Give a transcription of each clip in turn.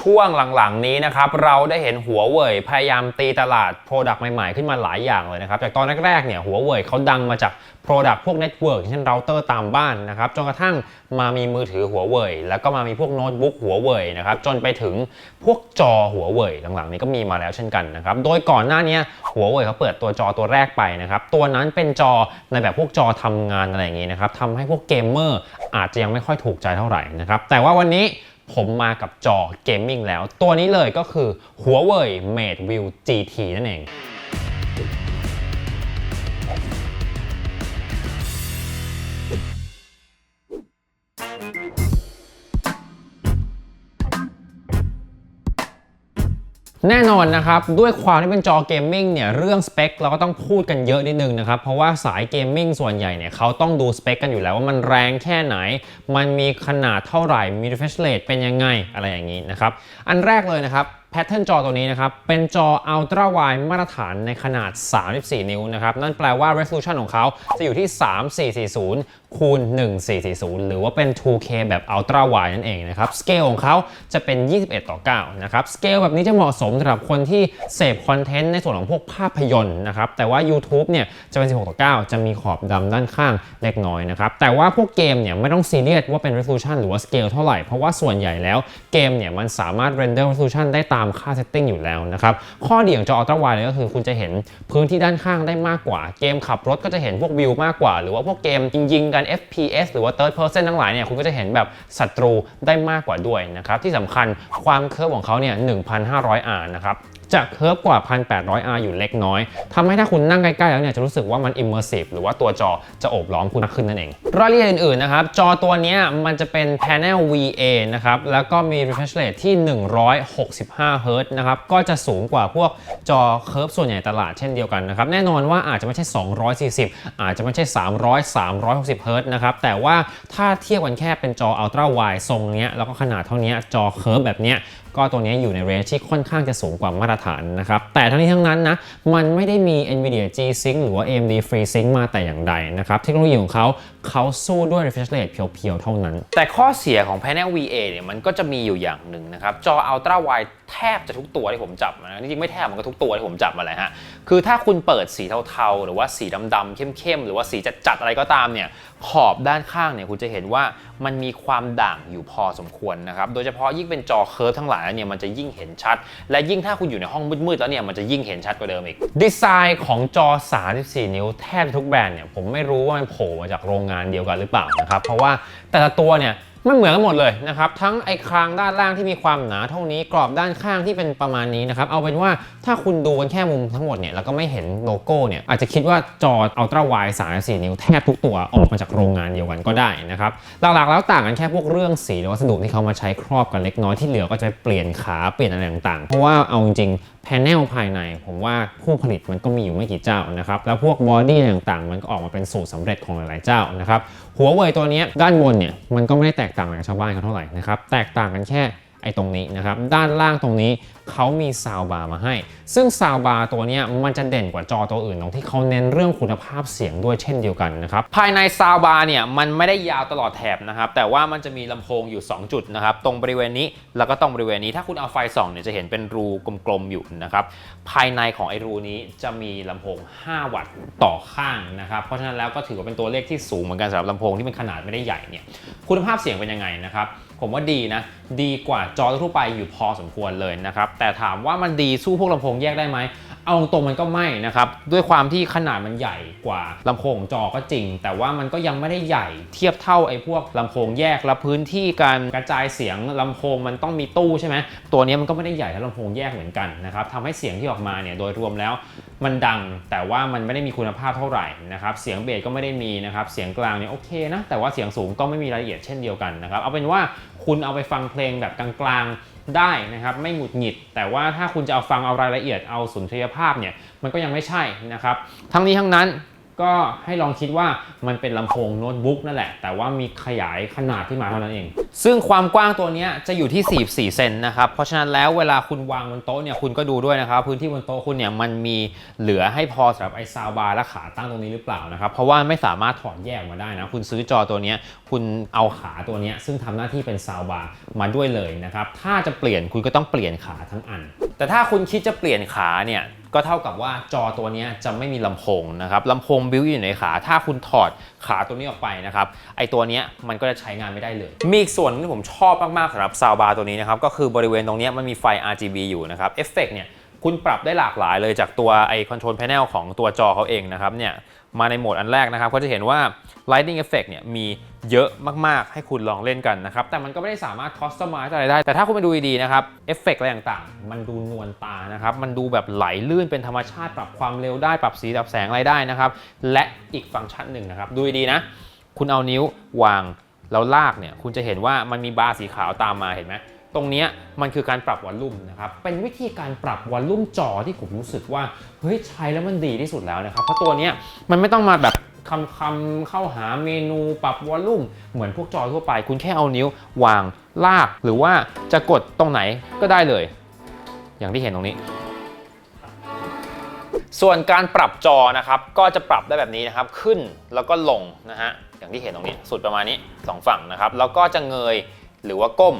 ช่วงหลังๆนี้นะครับเราได้เห็นหัวเว่ยพยายามตีตลาด Product ใหม่ๆ ขึ้นมาหลายอย่างเลยนะครับจากตอนแรกๆเนี่ยหัวเว่ยเขาดังมาจาก Product พวก Network เช่นเราเตอร์ตามบ้านนะครับจนกระทั่งมามีมือถือหัวเว่ยแล้วก็มามีพวกโน้ตบุ๊กหัวเว่ยนะครับจนไปถึงพวกจอหัวเว่ยหลังๆนี้ก็มีมาแล้วเช่นกันนะครับโดยก่อนหน้านี้หัวเว่ยเขาเปิดตัวจอตัวแรกไปนะครับตัวนั้นเป็นจอในแบบพวกจอทำงานอะไรอย่างนี้นะครับทำให้พวกเกมเมอร์อาจจะยังไม่ค่อยถูกใจเท่าไหร่นะครับแต่ว่าวันนี้ ผมมากับจอเกมมิ่งแล้ว ตัวนี้เลยก็คือ Huawei Mate View GT นั่นเอง แน่นอนนะครับ ด้วยความที่เป็นจอเกมมิ่งเนี่ยเรื่องสเปคเราก็ต้องพูดกันเยอะนิดนึงนะครับ เพราะว่าสายเกมมิ่งส่วนใหญ่เนี่ยเขาต้องดูสเปคกันอยู่แล้วว่ามันแรงแค่ไหน มันมีขนาดเท่าไหร่ มี refresh rate เป็นยังไงอะไรอย่างนี้นะครับ อันแรกเลยนะครับแพทเทิร์นจอตัวนี้นะครับ เป็นจอ Ultra Wide มาตรฐานในขนาด 34 นิ้วนะครับ นั่นแปลว่า resolution ของเขาจะอยู่ที่ 3440คูณ 1440 หรือว่าเป็น 2K แบบ Ultra Wide นั่นเองนะครับ สเกลของเขาจะเป็น 21 ต่อ 9 นะครับ สเกลแบบนี้จะเหมาะสมสำหรับคนที่เสพคอนเทนต์ในส่วนของพวกภาพยนตร์นะครับ แต่ว่า YouTube เนี่ยจะเป็น 16 ต่อ 9 จะมีขอบดำด้านข้างเล็กน้อยนะครับ แต่ว่าพวกเกมเนี่ยไม่ต้องซีเรียสว่าเป็น resolution หรือว่าสเกลเท่าไหร่ เพราะว่าส่วนใหญ่แล้วเกมเนี่ยมันสามารถ render resolution ได้ตามค่า setting อยู่แล้วนะครับ ข้อดีของจอ Ultra Wide เลยก็คือคุณจะเห็นพื้นที่ด้านข้างได้มากกว่า เกมขับรถก็จะเห็นพวกวิวมากกว่า หรือว่าพวกเกมยิงๆกัน FPS หรือว่า third person ทั้งหลายเนี่ยคุณก็จะเห็นแบบศัตรูได้มากกว่าด้วยนะครับที่สำคัญความเคิร์ฟของเขาเนี่ย 1,500R นะครับ จะเคิร์ฟกว่า 1,800R อยู่เล็กน้อยทำให้ถ้าคุณนั่งใกล้ๆแล้วเนี่ยจะรู้สึกว่ามัน immersive หรือว่าตัวจอจะโอบล้อมคุณมากขึ้นนั่นเอง รายละเอียดอื่นๆนะครับ จอตัวนี้มันจะเป็น panel VA นะครับ แล้วก็มี refresh rate ที่ 165 Hz นะครับ ก็จะสูงกว่าพวกจอเคิร์ฟส่วนใหญ่ตลาดเช่นเดียวกันนะครับ แน่นอนว่าอาจจะไม่ใช่ 240 อาจจะไม่ใช่ 300 360 Hz นะครับ แต่ว่าถ้าเทียบกันแค่เป็นจอ ultra wide ทรงเนี้ยแล้วก็ขนาดเท่านี้จอเคิร์ฟแบบเนี้ยก็ตัวนี้อยู่ในเรนจ์ที่ค่อนข้างจะสูงกว่ามาตรฐานนะครับ แต่ทั้งนี้ทั้งนั้นนะ มันไม่ได้มี NVIDIA G-Sync หรือว่า AMD FreeSync มาแต่อย่างใดนะครับ เทคโนโลยีของเขา เขาสู้ด้วย refresh rate เพียวๆ เท่านั้น แต่ข้อเสียของ Panel VA เนี่ยมันก็จะมีอยู่อย่างหนึ่งนะครับ จอ Ultra Wide แทบจะทุกตัวที่ผมจับมานะจริงๆไม่แทบมันก็ทุกตัวที่ผมจับมาเลยฮะ คือถ้าคุณเปิดสีเทาๆ หรือว่าสีดำๆเข้มๆ หรือว่าสีจัดๆ อะไรก็ตามเนี่ย ขอบด้านข้างเนี่ยคุณจะเห็นว่ามันมีความด่างอยู่พอสมควรนะครับ โดยเฉพาะยิ่งเป็นจอเคิร์ฟทั้งหลายเนี่ยมันจะยิ่งเห็นชัด และยิ่งถ้าคุณอยู่ในห้องมืดๆ แล้วเนี่ยมันจะยิ่งเห็นชัดกว่าเดิมอีก ดีไซน์ของจอ 34 นิ้วแทบทุกแบรนด์เนี่ยผมไม่รู้ว่ามันโผล่มาจากโรงงานเดียวกันหรือเปล่านะครับ เพราะว่าแต่ละตัวเนี่ยไม่เหมือนกันหมดเลยนะครับ ทั้งไอ้คางด้านล่างที่มีความหนาเท่านี้กรอบด้านข้างที่เป็นประมาณนี้นะครับเอาเป็นว่าถ้าคุณดูกันแค่มุมทั้งหมดเนี่ยแล้วก็ไม่เห็นโลโก้เนี่ยอาจจะคิดว่าจอ Ultra Wide 34 นิ้วแทบทุกตัวออกมาจากโรงงานเดียวกันก็ได้นะครับหลักๆแล้วต่างกันแค่พวกเรื่องสีหรือวัสดุที่เขามาใช้ครอบกันเล็กน้อยที่เหลือก็จะเปลี่ยนขาเปลี่ยนอะไรต่างๆ เพราะว่าเอาจริง แผงภายในผมว่าผู้ผลิตมันก็มีอยู่ไม่กี่เจ้านะครับแล้วพวกบอดี้ต่างๆ มันก็ออกมาเป็นสูตรสำเร็จของหลายๆเจ้านะครับหัวเว่ยตัวนี้ด้านบนเนี่ยมันก็ไม่ได้แตกต่างจากชาวบ้านเขาเท่าไหร่นะครับแตกต่างกันแค่ ไอ้ตรงนี้นะครับ ด้านล่างตรงนี้เขามีซาวบาร์มาให้ ซึ่งซาวบาร์ตัวนี้มันจะเด่นกว่าจอตัวอื่นตรงที่เขาเน้นเรื่องคุณภาพเสียงด้วยเช่นเดียวกันนะครับ ภายในซาวบาร์เนี่ยมันไม่ได้ยาวตลอดแถบนะครับ แต่ว่ามันจะมีลำโพงอยู่ 2 จุดนะครับ ตรงบริเวณนี้แล้วก็ตรงบริเวณนี้ ถ้าคุณเอาไฟส่องเนี่ยจะเห็นเป็นรูกลมๆอยู่นะครับ ภายในของไอ้รูนี้จะมีลำโพง 5 วัตต์ต่อข้างนะครับ เพราะฉะนั้นแล้วก็ถือว่าเป็นตัวเลขที่สูงเหมือนกันสำหรับลำโพงที่เป็นขนาดไม่ได้ใหญ่เนี่ย คุณภาพเสียงเป็นยังไงนะครับ ผมว่าดีนะ ดีกว่าจอทั่วไปอยู่พอสมควรเลยนะครับ แต่ถามว่ามันดีสู้พวกลำโพงแยกได้ไหม เอาตรงมันก็ไม่นะครับ ด้วยความที่ขนาดมันใหญ่กว่าลำโพงจอก็จริง แต่ว่ามันก็ยังไม่ได้ใหญ่เทียบเท่าไอ้พวกลำโพงแยกและพื้นที่การกระจายเสียงลำโพงมันต้องมีตู้ใช่ไหมตัวนี้มันก็ไม่ได้ใหญ่เท่าลำโพงแยกเหมือนกันนะครับทำให้เสียงที่ออกมาเนี่ยโดยรวมแล้วมันดังแต่ว่ามันไม่ได้มีคุณภาพเท่าไหร่นะครับเสียงเบสก็ไม่ได้มีนะครับเสียงกลางเนี่ยโอเคนะแต่ว่าเสียงสูงก็ไม่มีรายละเอียดเช่นเดียวกันนะครับเอาเป็นว่าคุณเอาไปฟังเพลงแบบกลางๆ ได้นะครับไม่หงุดหงิด แต่ว่าถ้าคุณจะเอาฟังเอารายละเอียดเอาสุนทรียภาพเนี่ยมันก็ยังไม่ใช่นะครับทั้งนี้ทั้งนั้น ก็ให้ลองคิดว่ามันเป็นลำโพงโน้ตบุ๊กนั่นแหละ แต่ว่ามีขยายขนาดขึ้นมาเท่านั้นเอง ซึ่งความกว้างตัวนี้จะอยู่ที่ 44 เซนนะครับ เพราะฉะนั้นแล้วเวลาคุณวางบนโต๊ะเนี่ยคุณก็ดูด้วยนะครับ พื้นที่บนโต๊ะคุณเนี่ยมันมีเหลือให้พอสำหรับไอ้ซาวบาร์และขาตั้งตรงนี้หรือเปล่านะครับ เพราะว่าไม่สามารถถอดแยกมาได้นะ คุณซื้อจอตัวนี้คุณเอาขาตัวนี้ซึ่งทำหน้าที่เป็นซาวบาร์มาด้วยเลยนะครับ ถ้าจะเปลี่ยนคุณก็ต้องเปลี่ยนขาทั้งอัน แต่ถ้าคุณคิดจะเปลี่ยนขาเนี่ยก็เท่ากับว่าจอตัวนี้จะไม่มีลำโพงนะครับลำโพงบิวอยู่ในขา ถ้าคุณถอดขาตัวนี้ออกไปนะครับไอตัวนี้มันก็จะใช้งานไม่ได้เลย มีอีกส่วนที่ผมชอบมากๆสำหรับซาวบาร์ตัวนี้นะครับก็คือบริเวณตรงนี้มันมีไฟ RGB อยู่นะครับเอฟเฟกเนี่ยคุณปรับได้หลากหลายเลยจากตัวไอคอนโทรลแพน e l ของตัวจอเขาเองนะครับเนี่ย มาในโหมดอันแรกนะครับก็จะเห็นว่า Lighting Effect เนี่ยมีเยอะมากๆ ให้คุณลองเล่นกันนะครับ แต่มันก็ไม่ได้สามารถ Customize อะไรได้ แต่ถ้าคุณไปดูดีๆนะครับเอฟเฟกอะไรต่างๆ มันดูนวลตานะครับ มันดูแบบไหลลื่นเป็นธรรมชาติ ปรับความเร็วได้ ปรับสีปรับแสงอะไรได้นะครับ และอีกฟังก์ชันหนึ่งนะครับ ดูดีๆนะ คุณเอานิ้ววางแล้วลากเนี่ย คุณจะเห็นว่ามันมีบาร์สีขาวตามมาเห็นไหม ตรงนี้มันคือการปรับวอลลุ่มนะครับเป็นวิธีการปรับวอลลุ่มจอที่ผมรู้สึกว่าเฮ้ยใช้แล้วมันดีที่สุดแล้วนะครับเพราะตัวนี้มันไม่ต้องมาแบบคำคำเข้าหาเมนูปรับวอลลุ่มเหมือนพวกจอทั่วไป คุณแค่เอานิ้ววางลาก หรือว่าจะกดตรงไหนก็ได้เลย อย่างที่เห็นตรงนี้ ส่วนการปรับจอนะครับก็จะปรับได้แบบนี้นะครับ ขึ้นแล้วก็ลงนะฮะอย่างที่เห็นตรงนี้ สุดประมาณนี้สองฝั่งนะครับ แล้วก็จะเงยหรือว่าก้ม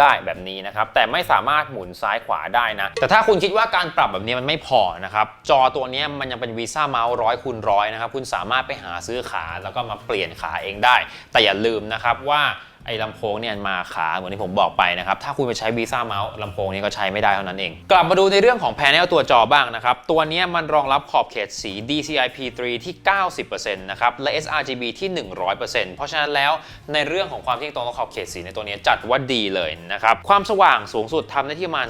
ได้แบบนี้นะครับ แต่ไม่สามารถหมุนซ้ายขวาได้นะ แต่ถ้าคุณคิดว่าการปรับแบบนี้มันไม่พอนะครับ จอตัวนี้มันยังเป็นวีซ่าเมาส์ร้อยคูณร้อยนะครับ คุณสามารถไปหาซื้อขาแล้วก็มาเปลี่ยนขาเองได้ แต่อย่าลืมนะครับว่า ไอ้ลำโพงเนี่ยมาขาเหมือนที่ผมบอกไปนะครับ ถ้าคุณไปใช้วีซ่าเมาส์ลำโพงนี้ก็ใช้ไม่ได้เท่านั้นเอง กลับมาดูในเรื่องของแผงตัวจอบ้างนะครับ ตัวนี้มันรองรับขอบเขตสี DCI-P3 ที่ 90%นะครับ และ sRGB ที่ 100%เพราะฉะนั้นแล้วในเรื่องของความเที่ยงตรงกับขอบเขตสีในตัวนี้จัดว่าดีเลยนะครับ ความสว่างสูงสุดทำได้ที่ประมาณ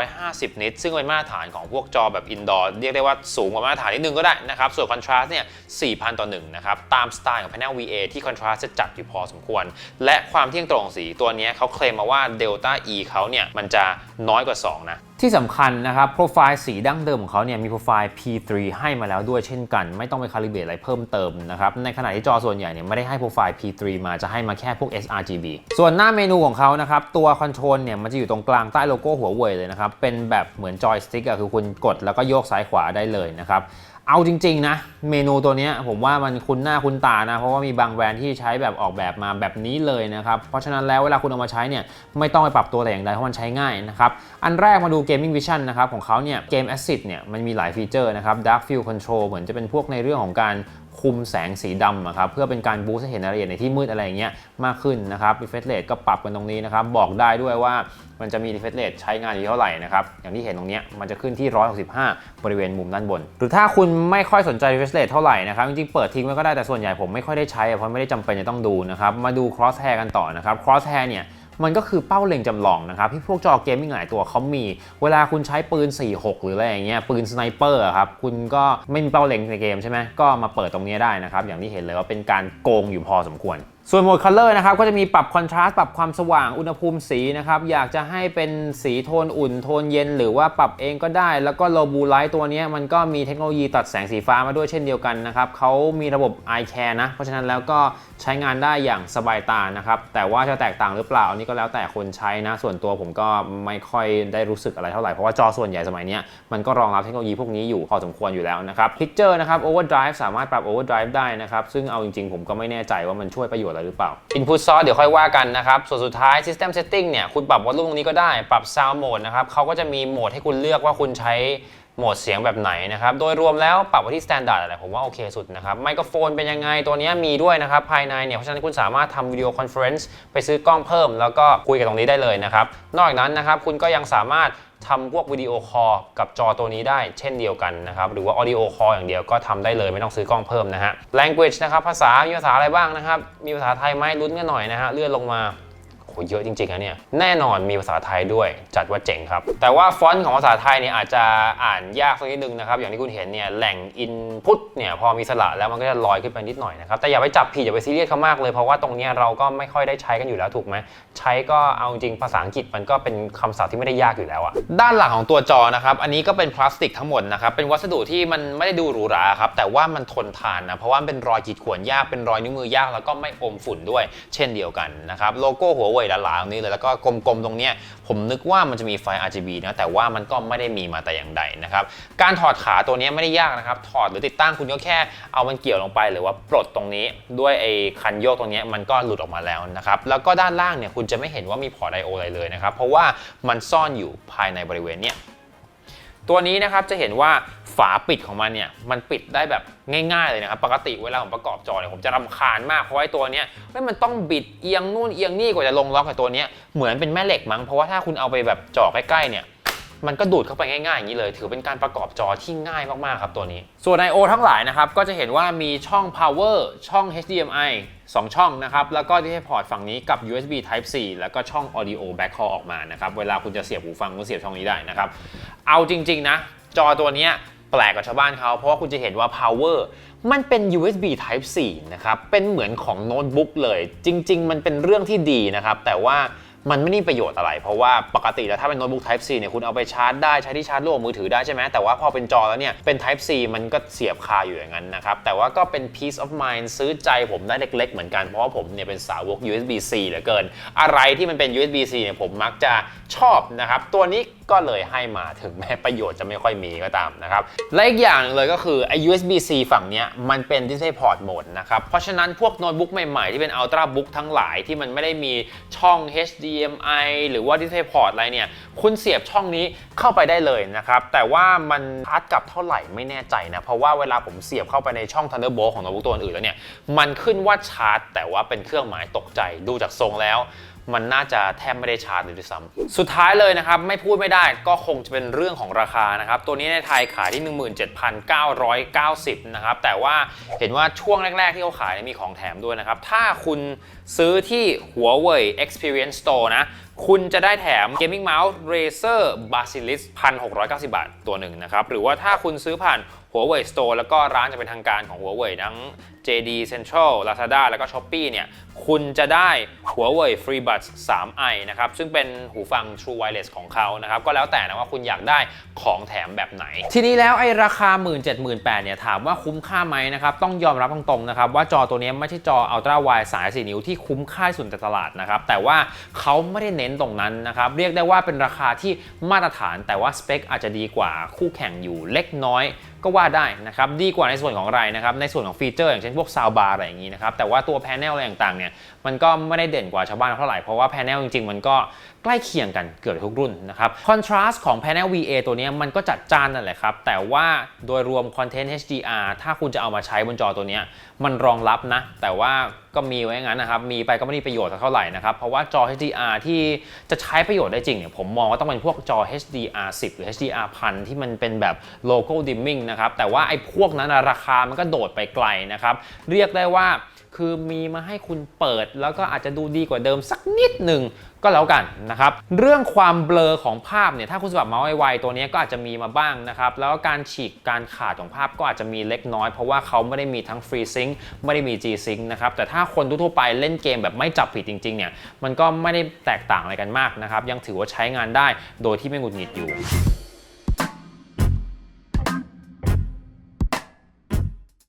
350 นิตซึ่งเป็นมาตรฐานของพวกจอแบบอินดอร์เรียกได้ว่าสูงกว่ามาตรฐานนิดนึงก็ได้นะครับ ส่วนคอนทราสต์เนี่ย 4,000 ต่อ1นะครับ ตามสไตล์ของ Panel VA ที่คอนทราสต์จะจัดอยู่พอสมควร และความเที่ยงตรงของสีตัวนี้เขาเคลมมาว่า Delta E เขาเนี่ยมันจะน้อยกว่า 2 นะ ที่สำคัญนะครับ โปรไฟล์สีดั้งเดิมของเขาเนี่ยมีโปรไฟล์ P3 ให้มาแล้วด้วยเช่นกัน ไม่ต้องไปคาลิเบรตอะไรเพิ่มเติมนะครับ ในขณะที่จอส่วนใหญ่เนี่ยไม่ได้ให้โปรไฟล์ P3 มาจะให้มาแค่พวก sRGB ส่วนหน้าเมนูของเขานะครับตัวคอนโทรลเนี่ยมันจะอยู่ตรงกลางใต้โลโก้หัวเว่ยเลยนะครับเป็นแบบเหมือนจอยสติ๊กอะคือคุณกดแล้วก็โยกซ้ายขวาได้เลยนะครับ เอาจริงๆนะ เมนูตัวนี้ผมว่ามันคุ้นหน้าคุ้นตานะ เพราะว่ามีบางแบรนด์ที่ใช้แบบออกแบบมาแบบนี้เลยนะครับ เพราะฉะนั้นแล้วเวลาคุณเอามาใช้เนี่ยไม่ต้องไปปรับตัวแต่อย่างใดเพราะมันใช้ง่ายนะครับ อันแรกมาดู Gaming Vision นะครับของเขาเนี่ยเกม Assist เนี่ยมันมีหลายฟีเจอร์นะครับ Dark Field Control เหมือนจะเป็นพวกในเรื่องของการ คุมแสงสีดำอะครับเพื่อเป็นการบูสต์ให้เห็นรายละเอียดในที่มืดอะไรอย่างเงี้ยมากขึ้นนะครับ refresh rate ก็ปรับกันตรงนี้นะครับบอกได้ด้วยว่ามันจะมี refresh rate ใช้งานอยู่เท่าไหร่นะครับอย่างที่เห็นตรงนี้มันจะขึ้นที่ 165 บริเวณมุมด้านบน หรือถ้าคุณไม่ค่อยสนใจ refresh rate เท่าไหร่นะครับจริงๆเปิดทิ้งไว้ก็ได้แต่ส่วนใหญ่ผมไม่ค่อยได้ใช้เพราะไม่ได้จำเป็นจะต้องดูนะครับมาดู cross hair กันต่อนะครับ cross hair เนี่ย มันก็คือเป้าเล็งจำลองนะครับที่พวกจอเกมมิ่งหลายตัวเขามี เวลาคุณใช้ปืน 46 หรืออะไรอย่างเงี้ยปืนสไนเปอร์ครับคุณก็ไม่มีเป้าเล็งในเกมใช่ไหมก็มาเปิดตรงนี้ได้นะครับอย่างที่เห็นเลยว่าเป็นการโกงอยู่พอสมควร ส่วนโหมด Color นะครับก็จะมีปรับคอนทราสต์ปรับความสว่างอุณหภูมิสีนะครับ อยากจะให้เป็นสีโทนอุ่นโทนเย็น หรือว่าปรับเองก็ได้ แล้วก็ Low Blue Light ตัวนี้มันก็มีเทคโนโลยีตัดแสงสีฟ้ามาด้วยเช่นเดียวกันนะครับเขามีระบบ Eye Care นะ เพราะฉะนั้นแล้วก็ใช้งานได้อย่างสบายตานะครับ แต่ว่าจะแตกต่างหรือเปล่าอันนี้ก็แล้วแต่คนใช้นะ ส่วนตัวผมก็ไม่ค่อยได้รู้สึกอะไรเท่าไหร่เพราะว่าจอส่วนใหญ่สมัยนี้มันก็รองรับเทคโนโลยีพวกนี้อยู่พอสมควรอยู่แล้วนะครับ Picture นะครับ Overdrive สามารถปรับ Overdrive ได้นะครับซึ่งเอาจริงๆผมก็ไม่แน่ใจว่ามันช่วยประโยชน์อะไรหรือเปล่า Input Source เดี๋ยวค่อยว่ากันนะครับ ส่วนสุดท้าย System Setting เนี่ย คุณปรับวอลลุ่มตรงนี้ก็ได้ ปรับ Sound Mode นะครับเขาก็จะมีโหมดให้คุณเลือกว่าคุณใช้โหมดเสียงแบบไหนนะครับ โดยรวมแล้วปรับไว้ที่ Standard อะไรผมว่าโอเคสุดนะครับ ไมโครโฟนเป็นยังไง ตัวนี้มีด้วยนะครับ ภายในเนี่ย เพราะฉะนั้นคุณสามารถทำวิดีโอคอนเฟอเรนซ์ไปซื้อกล้องเพิ่ม แล้วก็คุยกับตรงนี้ได้เลยนะครับ นอกจากนั้นนะครับคุณก็ยังสามารถ ทำพวกวิดีโอคอลกับจอตัวนี้ได้เช่นเดียวกันนะครับ หรือว่าออดิโอคอลอย่างเดียวก็ทำได้เลยไม่ต้องซื้อกล้องเพิ่มนะฮะ language นะครับภาษามีภาษาอะไรบ้างนะครับ มีภาษาไทยไหมลุ้นกันหน่อยนะฮะเลื่อนลงมา หเยอะจริงๆนะเนี่ย แน่นอนมีภาษาไทยด้วยจัดว่าเจ๋งครับ แต่ว่าฟอนต์ของภาษาไทยเนี่ยอาจจะอ่านยากสักนิดนึงนะครับ อย่างที่คุณเห็นเนี่ยแหล่งอินพุตเนี่ยพอมีสระแล้วมันก็จะลอยขึ้นไปนิดหน่อยนะครับ แต่อย่าไปจับผิดอย่าไปซีเรียสเขามากเลย เพราะว่าตรงเนี้ยเราก็ไม่ค่อยได้ใช้กันอยู่แล้วถูกไหมใช้ก็เอาจริงภาษาอังกฤษมันก็เป็นคำศัพท์ที่ไม่ได้ยากอยู่แล้วอะด้านหลังของตัวจอนะครับอันนี้ก็เป็นพลาสติกทั้งหมดนะครับเป็นวัสดุที่มันไม่ได้ดูหรูหราครับแต่ว่ามันทนทานนะเพราะว่าเป็นรอยขีดข่วนยากเป็นรอยนิ้วมือยากแล้วก็ไม่อมฝุ่นด้วย เช่นเดียวกันนะครับโลโก้หัวเวยหลาๆตรงนี้เลยแล้วก็กลมๆตรงเนี้ยผมนึกว่ามันจะมีไฟ RGB นะแต่ว่ามันก็ไม่ได้มีมาแต่อย่างใดนะครับการถอดขาตัวนี้ไม่ได้ยากนะครับถอดหรือติดตั้งคุณก็แค่เอามันเกี่ยวลงไป หรือว่าปลดตรงนี้ด้วยไอ้คันโยกตรงนี้มันก็หลุดออกมาแล้วนะครับแล้วก็ด้านล่างเนี่ยคุณจะไม่เห็นว่ามีพอร์ตไอโออะไรเลยนะครับเพราะว่ามันซ่อนอยู่ภายในบริเวณเนี้ยตัวนี้นะครับจะเห็นว่า ฝาปิดของมันเนี่ยมันปิดได้แบบง่ายๆเลยนะครับปกติเวลาผมประกอบจอเนี่ยผมจะรำคาญมากเพราะว่าไอ้ตัวเนี้ยเฮ้ยมันต้องบิดเอียงนู่นเอียงนี่กว่าจะลงล็อกกับตัวเนี้ยเหมือนเป็นแม่เหล็กมั้งเพราะว่าถ้าคุณเอาไปแบบจ่อใกล้ๆเนี่ยมันก็ดูดเข้าไปง่ายๆอย่างนี้เลย ถือเป็นการประกอบจอที่ง่ายมากๆครับตัวนี้ ส่วน I/O ทั้งหลายนะครับ ก็จะเห็นว่ามีช่อง power ช่อง HDMI 2 ช่องนะครับ แล้วก็ที่ให้พอร์ตฝั่งนี้กับ USB Type C แล้วก็ช่อง Audio Back Call ออกมานะครับ เวลาคุณจะเสียบหูฟังก็เสียบช่องนี้ได้นะครับ เอาจริง ๆ นะ จอตัวนี้ แปลกกว่าชาวบ้านเขาเพราะว่าคุณจะเห็นว่า power มันเป็น USB Type C นะครับ เป็นเหมือนของโน้ตบุ๊กเลย จริง ๆ มันเป็นเรื่องที่ดีนะครับ แต่ว่ามันไม่ได้ประโยชน์อะไร เพราะว่าปกติแล้วถ้าเป็นโน้ตบุ๊ก Type C เนี่ยคุณเอาไปชาร์จได้ใช้ที่ชาร์จโลกมือถือได้ใช่ไหมแต่ว่าพอเป็นจอแล้วเนี่ย เป็น Type C มันก็เสียบคาอยู่อย่างนั้นนะครับ แต่ว่าก็เป็น peace of mind ซื้อใจผมได้เล็ก ๆ เหมือนกัน เพราะว่าผมเนี่ยเป็นสาวก USB C เหลือเกิน อะไรที่มันเป็น USB C เนี่ยผมมักจะชอบนะครับตัวนี้ก็เลยให้มาถึงแม้ประโยชน์จะไม่ค่อยมีก็ตามนะครับและอีกอย่างหนึ่งเลยก็คือไอ้ USB C ฝั่งนี้มันเป็น DisplayPort Mode นะครับเพราะฉะนั้นพวกโน้ตบุ๊กใหม่ๆ ที่เป็น Ultra Book ทั้งหลายที่มันไม่ได้มีช่อง HDMI หรือว่า DisplayPort อะไรเนี่ยคุณเสียบช่องนี้เข้าไปได้เลยนะครับแต่ว่ามันชาร์จกับเท่าไหร่ไม่แน่ใจนะเพราะว่าเวลาผมเสียบเข้าไปในช่อง Thunderbolt ของโน้ตบุ๊กตัวอื่นแล้วเนี่ยมันขึ้นว่าชาร์จ แต่ว่าเป็นเครื่องหมายตกใจดูจากทรงแล้ว มันน่าจะแทบไม่ได้ชาร์จเลยด้วยซ้ำสุดท้ายเลยนะครับ ไม่พูดไม่ได้ก็คงจะเป็นเรื่องของราคานะครับ ตัวนี้ในไทยขายที่ 17,990 นะครับ แต่ว่าเห็นว่าช่วงแรก ๆ ที่เขาขายมีของแถมด้วยนะครับ ถ้าคุณซื้อที่หัวเว่ย Experience Store นะ คุณจะได้แถม Gaming Mouse Razer Basilisk 1,690 บาทตัวหนึ่งนะครับ หรือว่าถ้าคุณซื้อผ่าน หัวเว่ย Store แล้วก็ร้านจะเป็นทางการของหัวเว่ยทั้ง JD Central Lazada แล้วก็ Shopee เนี่ยคุณจะได้หัวเว่ย FreeBuds 3i นะครับ ซึ่งเป็นหูฟัง True Wireless ของเขานะครับ ก็แล้วแต่นะว่าคุณอยากได้ของแถมแบบไหน ทีนี้แล้วไอ้ราคา 1 7 0 0 0 0เนี่ยถามว่าคุ้มค่าไหมนะครับ ต้องยอมรับตรงๆนะครับ ว่าจอตัวนี้ไม่ใช่จอ Ultra Wide สาย 4 นิ้วที่คุ้มค่าสุดในตลาดนะครับ แต่ว่าเขาไม่ได้เน้นตรงนั้นนะครับ เรียกได้ว่าเป็นราคาที่มาตรฐาน แต่ว่าสเปคอาจจะดีกว่าคู่แข่งอยู่เล็กน้อย ก็ว่าได้นะครับดีกว่าในส่วนของอะไรนะครับในส่วนของฟีเจอร์อย่างเช่นพวกซาวบาร์อะไรอย่างนี้นะครับแต่ว่าตัวแพนเนลอะไรต่างๆเนี่ยมันก็ไม่ได้เด่นกว่าชาวบ้านเท่าไหร่เพราะว่าแพนเนลจริงๆ มันก็ใกล้เคียงกันเกือบทุกรุ่นนะครับคอนทราสต์ของแพนเนล VA ตัวนี้มันก็จัดจ้านนั่นแหละครับ แต่ว่าโดยรวมคอนเทนต์ HDR ถ้าคุณจะเอามาใช้บนจอตัวนี้ มันรองรับนะ แต่ว่าก็มีไว้งั้นนะครับ มีไปก็ไม่ได้ประโยชน์สักเท่าไหร่นะครับ เพราะว่าจอ HDR ที่จะใช้ประโยชน์ได้จริงเนี่ยผมมองว่าต้องเป็นพวกจอ HDR 10 หรือ HDR 1000ที่มันเป็นแบบ local dimming นะครับแต่ว่าไอ้พวกนั้นนะราคามันก็โดดไปไกลนะครับเรียกได้ว่า คือมีมาให้คุณเปิด แล้วก็อาจจะดูดีกว่าเดิมสักนิดหนึ่งก็แล้วกันนะครับ เรื่องความเบลอของภาพเนี่ยถ้าคุณสมัครเมาส์ไวๆตัวนี้ก็อาจจะมีมาบ้างนะครับ แล้วก็การฉีกการขาดของภาพก็อาจจะมีเล็กน้อย เพราะว่าเขาไม่ได้มีทั้ง Free Sync ไม่ได้มี G Sync นะครับ แต่ถ้าคนทั่วไปเล่นเกมแบบไม่จับผิดจริงๆเนี่ยมันก็ไม่ได้แตกต่างอะไรกันมากนะครับ ยังถือว่าใช้งานได้โดยที่ไม่หงุดหงิดอยู่